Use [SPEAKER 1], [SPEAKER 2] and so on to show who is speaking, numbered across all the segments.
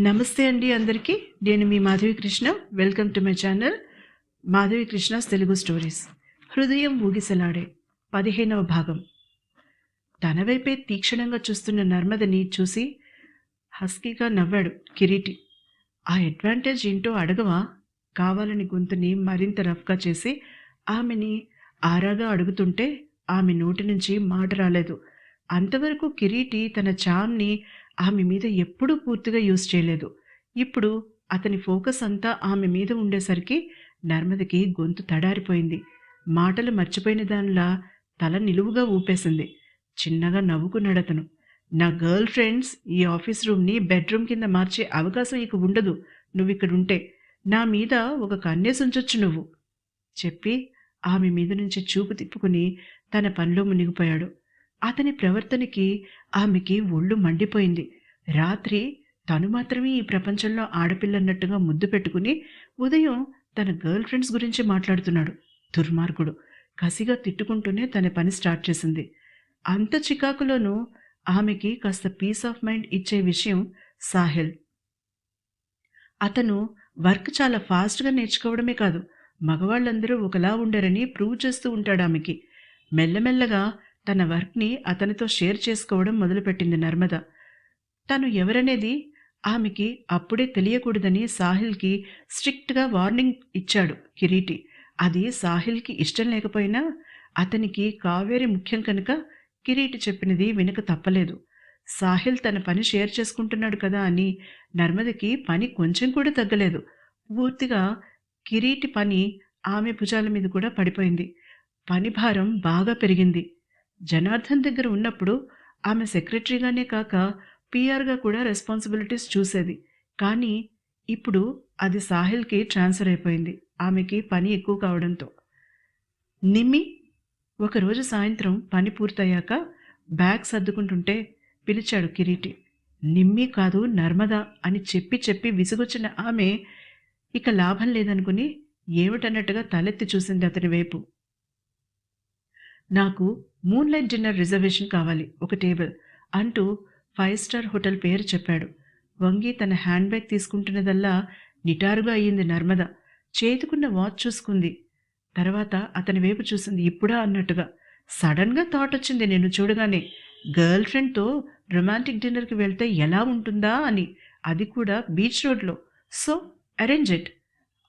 [SPEAKER 1] నమస్తే అండి అందరికీ. నేను మీ Madhavi Krishna. Welcome to my channel Madhavi Krishna's Telugu stories. హృదయం ఊగిసలాడే పదిహేనవ భాగం. తన వైపే తీక్షణంగా చూస్తున్న నర్మదని చూసి హస్కీగా నవ్వాడు కిరీటి. ఆ అడ్వాంటేజ్ ఏంటో అడగవా? కావాలని గొంతుని మరింత రఫ్గా చేసి ఆమెని ఆరాగా అడుగుతుంటే ఆమె నోటి నుంచి మాట రాలేదు. అంతవరకు కిరీటి తన చామ్ని ఆమె మీద ఎప్పుడూ పూర్తిగా యూజ్ చేయలేదు. ఇప్పుడు అతని ఫోకస్ అంతా ఆమె మీద ఉండేసరికి నర్మదకి గొంతు తడారిపోయింది. మాటలు మర్చిపోయిన దానిలా తల నిలువుగా ఊపేసింది. చిన్నగా నవ్వుకున్నాడు అతను. నా గర్ల్ ఫ్రెండ్స్ ఈ ఆఫీస్ రూమ్ని బెడ్రూమ్ కింద మార్చే అవకాశం ఇక ఉండదు. నువ్వు ఇక్కడ ఉంటే. నా మీద ఒక కన్నేసి ఉంచొచ్చు నువ్వు. చెప్పి ఆమె మీద నుంచి చూపు తిప్పుకుని తన పనిలో మునిగిపోయాడు. అతని ప్రవర్తనకి ఆమెకి ఒళ్ళు మండిపోయింది. రాత్రి తను మాత్రమే ఈ ప్రపంచంలో ఆడపిల్లన్నట్టుగా ముద్దు పెట్టుకుని ఉదయం తన గర్ల్ ఫ్రెండ్స్ గురించి మాట్లాడుతున్నాడు. దుర్మార్గుడు. కసిగా తిట్టుకుంటూనే తన పని స్టార్ట్ చేసింది. అంత చికాకులోనూ ఆమెకి కాస్త పీస్ ఆఫ్ మైండ్ ఇచ్చే విషయం సాహిల్. అతను వర్క్ చాలా ఫాస్ట్గా నేర్చుకోవడమే కాదు మగవాళ్ళందరూ ఒకలా ఉండరని ప్రూవ్ చేస్తూ ఉంటాడు ఆమెకి. మెల్లమెల్లగా తన వర్క్ని అతనితో షేర్ చేసుకోవడం మొదలుపెట్టింది నర్మద. తను ఎవరనేది ఆమెకి అప్పుడే తెలియకూడదని సాహిల్కి స్ట్రిక్ట్గా వార్నింగ్ ఇచ్చాడు కిరీటి. అది సాహిల్కి ఇష్టం లేకపోయినా అతనికి కావేరి ముఖ్యం కనుక కిరీటి చెప్పినది వెనుక తప్పలేదు. సాహిల్ తన పని షేర్ చేసుకుంటున్నాడు కదా అని నర్మదకి పని కొంచెం కూడా తగ్గలేదు. పూర్తిగా కిరీటి పని ఆమె భుజాల మీద కూడా పడిపోయింది. పని భారం బాగా పెరిగింది. జనార్దన్ దగ్గర ఉన్నప్పుడు ఆమె సెక్రటరీగానే కాక పిఆర్గా కూడా రెస్పాన్సిబిలిటీస్ చూసేది. కానీ ఇప్పుడు అది సాహిల్కి ట్రాన్స్ఫర్ అయిపోయింది. ఆమెకి పని ఎక్కువ కావడంతో. నిమ్మి ఒకరోజు సాయంత్రం పని పూర్తయ్యాక బ్యాగ్ సర్దుకుంటుంటే పిలిచాడు కిరీటి. నిమ్మి కాదు నర్మదా అని చెప్పి చెప్పి విసుగొచ్చిన ఆమె ఇక లాభం లేదనుకుని ఏమిటన్నట్టుగా తలెత్తి చూసింది అతని వైపు. నాకు మూన్లైట్ డిన్నర్ రిజర్వేషన్ కావాలి ఒక టేబుల్ అంటూ ఫైవ్ స్టార్ హోటల్ పేరు చెప్పాడు. వంగి తన హ్యాండ్ బ్యాగ్ తీసుకుంటున్నదల్లా నిటారుగా అయ్యింది నర్మద. చేతుకున్న వాచ్ చూసుకుంది. తర్వాత అతని వైపు చూసింది ఇప్పుడా అన్నట్టుగా. సడన్గా థాట్ వచ్చింది నేను చూడగానే. గర్ల్ ఫ్రెండ్తో రొమాంటిక్ డిన్నర్కి వెళ్తే ఎలా ఉంటుందా అని. అది కూడా బీచ్ రోడ్లో. So arrange it.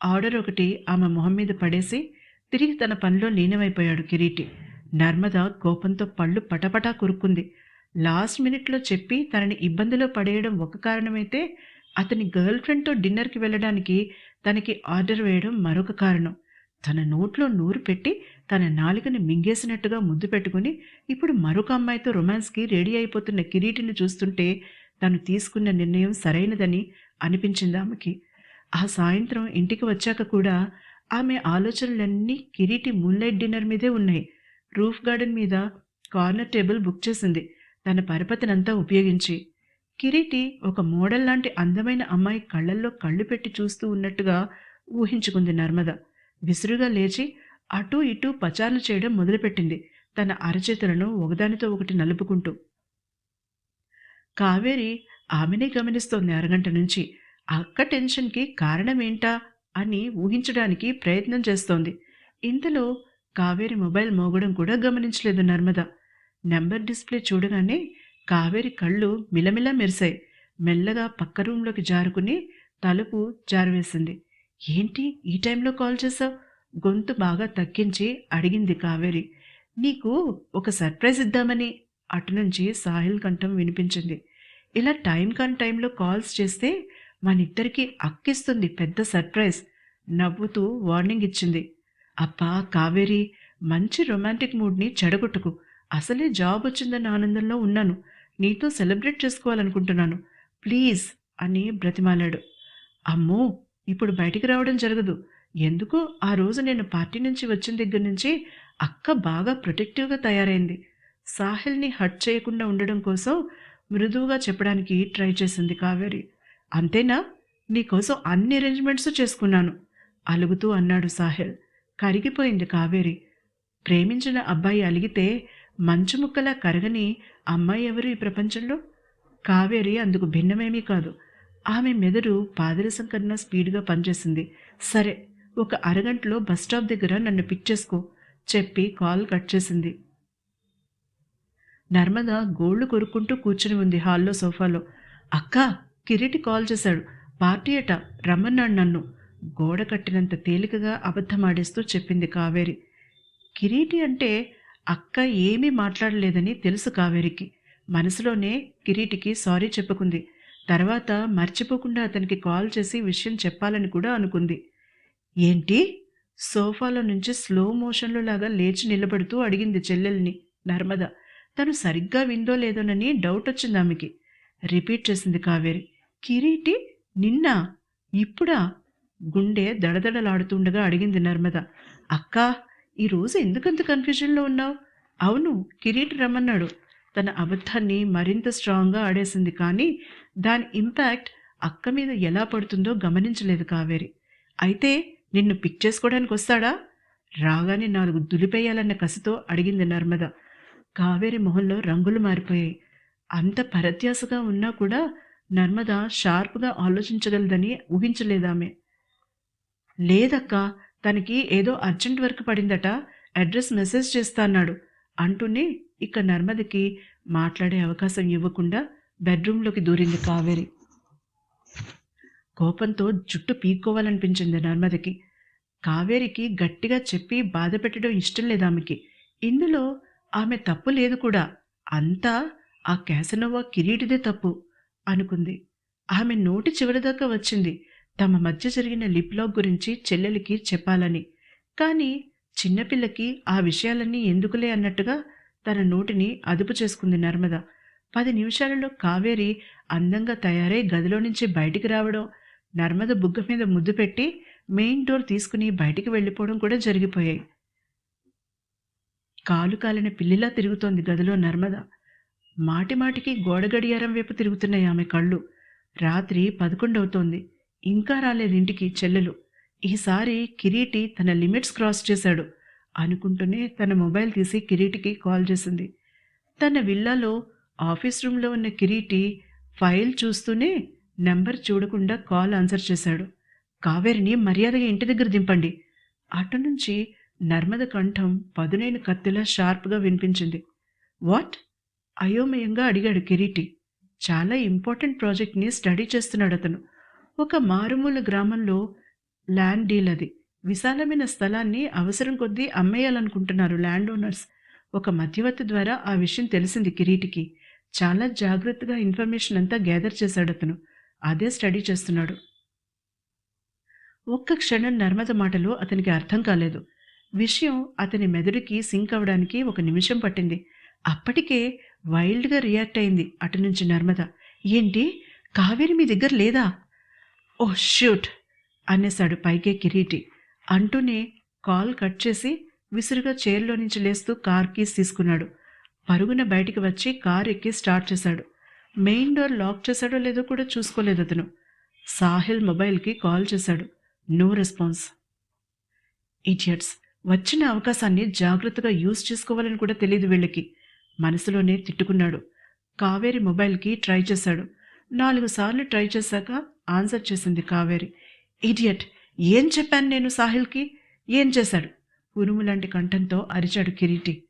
[SPEAKER 1] ఆర్డర్ ఒకటి ఆమె మొహం మీద పడేసి తిరిగి తన పనిలో లీనమైపోయాడు కిరీటి. నర్మద కోపంతో పళ్ళు పటపటా కురుక్కుంది. లాస్ట్ మినిట్లో చెప్పి తనని ఇబ్బందిలో పడేయడం ఒక కారణమైతే అతని గర్ల్ ఫ్రెండ్తో డిన్నర్కి వెళ్ళడానికి తనకి ఆర్డర్ వేయడం మరొక కారణం. తన నోట్లో నూరు పెట్టి తన నాలుకని మింగేసినట్టుగా ముద్దు పెట్టుకుని ఇప్పుడు మరొక అమ్మాయితో రొమాన్స్కి రెడీ అయిపోతున్న కిరీటిని చూస్తుంటే తను తీసుకున్న నిర్ణయం సరైనదని అనిపించింది ఆమెకి. ఆ సాయంత్రం ఇంటికి వచ్చాక కూడా ఆమె ఆలోచనలన్నీ కిరీటి మూన్లైట్ డిన్నర్ మీదే ఉన్నాయి. రూఫ్ గార్డెన్ మీద కార్నర్ టేబుల్ బుక్ చేసింది. తన పరపతినంతా ఉపయోగించి. కిరీటి ఒక మోడల్ లాంటి అందమైన అమ్మాయి కళ్ళల్లో కళ్ళు పెట్టి చూస్తూ ఉన్నట్టుగా ఊహించుకుంది నర్మద. విసురుగా లేచి అటూ ఇటూ పచారులు చేయడం మొదలుపెట్టింది. తన అరచేతులను ఒకదానితో ఒకటి నలుపుకుంటూ. కావేరి ఆమెనే గమనిస్తోంది అరగంట నుంచి. అక్క టెన్షన్కి కారణమేంటా అని ఊహించడానికి ప్రయత్నం చేస్తోంది. ఇంతలో కావేరి మొబైల్ మోగడం కూడా గమనించలేదు నర్మద. నెంబర్ డిస్ప్లే చూడగానే కావేరి కళ్ళు మిలమిలా మెరిశాయి. మెల్లగా పక్క రూంలోకి జారుకుని తలుపు జారవేసింది. ఏంటి ఈ టైంలో కాల్ చేసావు గొంతు బాగా తగ్గించి అడిగింది కావేరి. నీకు ఒక సర్ప్రైజ్ ఇద్దామని అటు నుంచి సాహిల్ కంఠం వినిపించింది. ఇలా టైం కాని టైంలో కాల్స్ చేస్తే మనిద్దరికి అక్కిస్తుంది పెద్ద సర్ప్రైజ్ నవ్వుతూ వార్నింగ్ ఇచ్చింది. అబ్బా కావేరి మంచి రొమాంటిక్ మూడ్ని చెడగొట్టుకు. అసలే జాబ్ వచ్చిందన్న ఆనందంలో ఉన్నాను. నీతో సెలబ్రేట్ చేసుకోవాలనుకుంటున్నాను. ప్లీజ్ అని బ్రతిమాలాడు. అమ్మో ఇప్పుడు బయటికి రావడం జరగదు. ఎందుకు ఆ రోజు నేను పార్టీ నుంచి వచ్చిన దగ్గర నుంచి అక్క బాగా ప్రొటెక్టివ్గా తయారైంది. సాహిల్ని హట్ చేయకుండా ఉండడం కోసం మృదువుగా చెప్పడానికి ట్రై చేసింది కావేరి. అంతేనా? నీకోసం అన్ని అరేంజ్మెంట్స్ చేసుకున్నాను. అలుగుతూ అన్నాడు సాహిల్. కరిగిపోయింది కావేరి. ప్రేమించిన అబ్బాయి అలిగితే మంచు ముక్కలా కరగని అమ్మాయి ఎవరు ఈ ప్రపంచంలో? కావేరి అందుకు భిన్నమేమీ కాదు. ఆమె మెదడు పాదరసం కన్నా స్పీడ్గా పనిచేసింది. సరే ఒక అరగంటలో బస్ స్టాప్ దగ్గర నన్ను పిక్ చేసుకో చెప్పి కాల్ కట్ చేసింది. నర్మద గోళ్ళు కొరుక్కుంటూ కూర్చుని ఉంది హాల్లో సోఫాలో. అక్క కిరీటి కాల్ చేశాడు. పార్టీ అట రమ్మన్నాడు నన్ను. గోడ కట్టినంత తేలికగా అబద్ధమాడేస్తూ చెప్పింది కావేరి. కిరీటి అంటే అక్క ఏమీ మాట్లాడలేదని తెలుసు కావేరికి. మనసులోనే కిరీటికి సారీ చెప్పుకుంది. తర్వాత మర్చిపోకుండా అతనికి కాల్ చేసి విషయం చెప్పాలని కూడా అనుకుంది. ఏంటి? సోఫాలో నుంచి స్లో మోషన్లో లాగా లేచి నిలబడుతూ అడిగింది చెల్లెల్ని నర్మద. తను సరిగ్గా విందో లేదోనని డౌట్ వచ్చింది ఆమెకి. రిపీట్ చేసింది కావేరి. కిరీటి నిన్న ఇప్పుడా? గుండె దడదడలాడుతుండగా అడిగింది నర్మద. అక్కా ఈరోజు ఎందుకంత కన్ఫ్యూజన్లో ఉన్నావు? అవును కిరీట్ రమ్మన్నాడు. తన అబద్ధాన్ని మరింత స్ట్రాంగ్గా ఆడేసింది కానీ దాని ఇంపాక్ట్ అక్క మీద ఎలా పడుతుందో గమనించలేదు కావేరి. అయితే నిన్ను పిక్ చేసుకోవడానికి వస్తాడా? రాగానే నాలుగు దులిపేయాలన్న కసితో అడిగింది నర్మద. కావేరి మొహంలో రంగులు మారిపోయాయి. అంత పరత్యాసగా ఉన్నా కూడా నర్మద షార్ప్గా ఆలోచించగలదని ఊహించలేదామె. లేదక్కా తనకి ఏదో అర్జెంట్ వర్క్ పడిందట అడ్రస్ మెసేజ్ చేస్తా అన్నాడు. అంటూనే ఇక నర్మదకి మాట్లాడే అవకాశం ఇవ్వకుండా బెడ్రూమ్లోకి దూరింది కావేరి. కోపంతో జుట్టు పీక్కోవాలనిపించింది నర్మదకి. కావేరికి గట్టిగా చెప్పి బాధ పెట్టడం ఇష్టం లేదు ఆమెకి ఇందులో ఆమె తప్పు లేదు కూడా. అంతా ఆ క్యాసనోవా కిరీటిదే తప్పు అనుకుంది. ఆమె నోటి చివరిదాకా వచ్చింది. తమ మధ్య జరిగిన లిప్లాక్ గురించి చెల్లెలికి చెప్పాలని. కానీ చిన్నపిల్లకి ఆ విషయాలన్నీ ఎందుకులే అన్నట్టుగా తన నోటిని అదుపు చేసుకుంది నర్మద. పది నిమిషాలలో కావేరి అందంగా తయారై గదిలో నుంచి బయటికి రావడం నర్మద బుగ్గ మీద ముద్దు పెట్టి మెయిన్ డోర్ తీసుకుని బయటికి వెళ్ళిపోవడం కూడా జరిగిపోయాయి. కాలు కాలిన పిల్లిలా తిరుగుతోంది గదిలో నర్మద. మాటిమాటికి గోడ గడియారం వైపు తిరుగుతున్నాయి ఆమె కళ్ళు. రాత్రి పదకొండవుతోంది. ఇంకా రాలేదు ఇంటికి చెల్లెలు. ఈసారి కిరీటి తన లిమిట్స్ క్రాస్ చేశాడు. అనుకుంటూనే తన మొబైల్ తీసి కిరీటికి కాల్ చేసింది. తన విల్లాలో ఆఫీస్ రూమ్లో ఉన్న కిరీటి ఫైల్ చూస్తూనే నెంబర్ చూడకుండా కాల్ ఆన్సర్ చేశాడు. కావేరిని మర్యాదగా ఇంటి దగ్గర దింపండి. అటు నుంచి నర్మద కంఠం పదునైన కత్తిలా షార్ప్గా వినిపించింది. వాట్? అయోమయంగా అడిగాడు కిరీటి. చాలా ఇంపార్టెంట్ ప్రాజెక్ట్ని స్టడీ చేస్తున్నాడు అతను. ఒక మారుమూల గ్రామంలో ల్యాండ్ డీల్ అది. విశాలమైన స్థలాన్ని అవసరం కొద్దీ అమ్మేయాలనుకుంటున్నారు ల్యాండ్ ఓనర్స్. ఒక మధ్యవర్తి ద్వారా ఆ విషయం తెలిసింది కిరీటికి. చాలా జాగ్రత్తగా ఇన్ఫర్మేషన్ అంతా గ్యాదర్ చేశాడు అతను. అదే స్టడీ చేస్తున్నాడు. ఒక్క క్షణం నర్మద మాటలు అతనికి అర్థం కాలేదు. విషయం అతని మెదడుకి సింక్ అవడానికి ఒక నిమిషం పట్టింది. అప్పటికే వైల్డ్గా రియాక్ట్ అయింది అటు నుంచి నర్మద. ఏంటి? కావేరి మీ దగ్గర లేదా? ఓ షూట్ అనేశాడు పైకే కిరీటి. అంటూనే కాల్ కట్ చేసి విసురుగా చైర్లో నుంచి లేస్తూ కార్ కీస్ తీసుకున్నాడు. పరుగున బయటికి వచ్చి కార్ ఎక్కి స్టార్ట్ చేశాడు. మెయిన్ డోర్ లాక్ చేశాడో లేదో కూడా చూసుకోలేదు అతను. సాహిల్ మొబైల్కి కాల్ చేశాడు. No response. ఇడియట్స్ వచ్చిన అవకాశాన్ని జాగ్రత్తగా యూజ్ చేసుకోవాలని కూడా తెలియదు వీళ్ళకి. మనసులోనే తిట్టుకున్నాడు. కావేరి మొబైల్కి ట్రై చేశాడు. నాలుగు సార్లు ట్రై చేశాక ఆన్సర్ చేసింది కావేరి. ఇడియట్ ఏం చెప్పాను నేను సాహిల్కి? ఏం చేశాడు? ఉరుము లాంటి కంఠంతో అరిచాడు కిరీటి.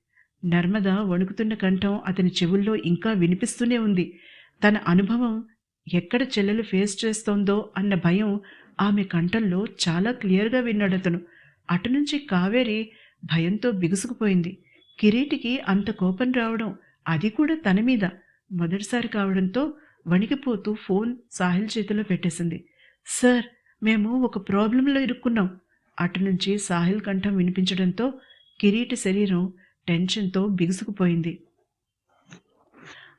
[SPEAKER 1] నర్మద వణుకుతున్న కంఠం అతని చెవుల్లో ఇంకా వినిపిస్తూనే ఉంది. తన అనుభవం ఎక్కడ చెల్లెలు ఫేస్ చేస్తోందో అన్న భయం ఆమె కంఠంలో చాలా క్లియర్గా విన్నాడు అతను. అటు నుంచి కావేరి భయంతో బిగుసుకుపోయింది. కిరీటికి అంత కోపం రావడం అది కూడా తన మీద. మొదటిసారి కావడంతో వణికిపోతూ ఫోన్ సాహిల్ చేతిలో పెట్టేసింది. సార్ మేము ఒక ప్రాబ్లంలో ఇరుక్కున్నాం. అటు నుంచి సాహిల్ కంఠం వినిపించడంతో కిరీటి శరీరం టెన్షన్తో బిగుసుకుపోయింది.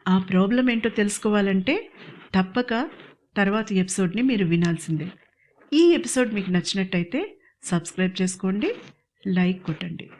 [SPEAKER 1] ఆ ప్రాబ్లం ఏంటో తెలుసుకోవాలంటే తప్పక తర్వాత ఎపిసోడ్ని మీరు వినాల్సిందే. ఈ ఎపిసోడ్ మీకు నచ్చినట్టయితే సబ్స్క్రైబ్ చేసుకోండి లైక్ కొట్టండి.